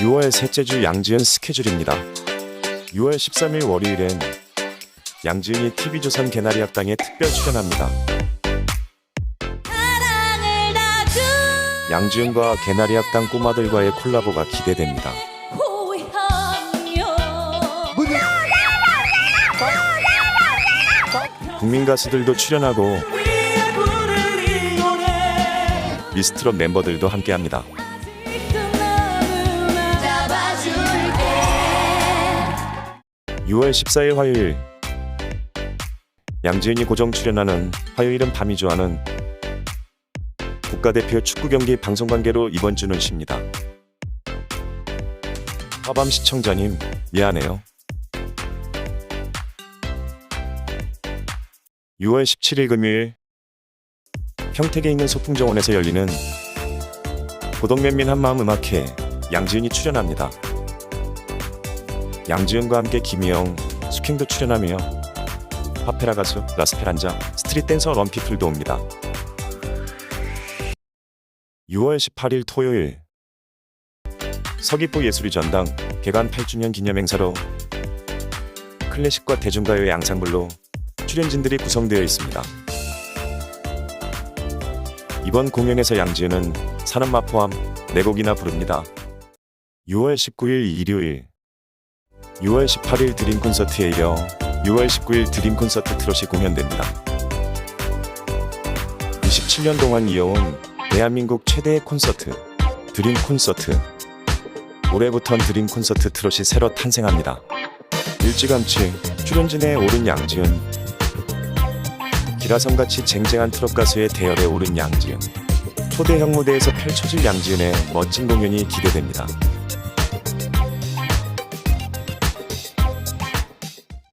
6월 셋째 주 양지은 스케줄입니다. 6월 13일 월요일엔 양지은이 TV조선 개나리 학당에 특별 출연합니다. 양지은과 개나리 학당 꼬마들과의 콜라보가 기대됩니다. 국민 가수들도 출연하고 미스트롯 멤버들도 함께합니다. 6월 14일 화요일 양지은이 고정 출연하는 화요일은 밤이 좋아하는 국가대표 축구 경기 방송 관계로 이번 주는 쉽니다. 화밤 시청자님 미안해요. 6월 17일 금요일 평택에 있는 소풍정원에서 열리는 고덕면민 한마음 음악회 양지은이 출연합니다. 양지은과 함께 김희영, 숙행도 출연하며 파페라 가수, 라스페란자, 스트릿 댄서 런피플도 옵니다. 6월 18일 토요일 서귀포 예술의 전당 개관 8주년 기념 행사로 클래식과 대중가요 양상블로 출연진들이 구성되어 있습니다. 이번 공연에서 양지은은 사는마 포함 4곡이나 부릅니다. 6월 19일 일요일 6월 18일 드림 콘서트에 이어 6월 19일 드림 콘서트 트롯이 공연됩니다. 27년 동안 이어온 대한민국 최대의 콘서트 드림 콘서트 올해부턴 드림 콘서트 트롯이 새로 탄생합니다. 일찌감치 출연진에 오른 양지은 기라성같이 쟁쟁한 트롯 가수의 대열에 오른 양지은 초대형 무대에서 펼쳐질 양지은의 멋진 공연이 기대됩니다.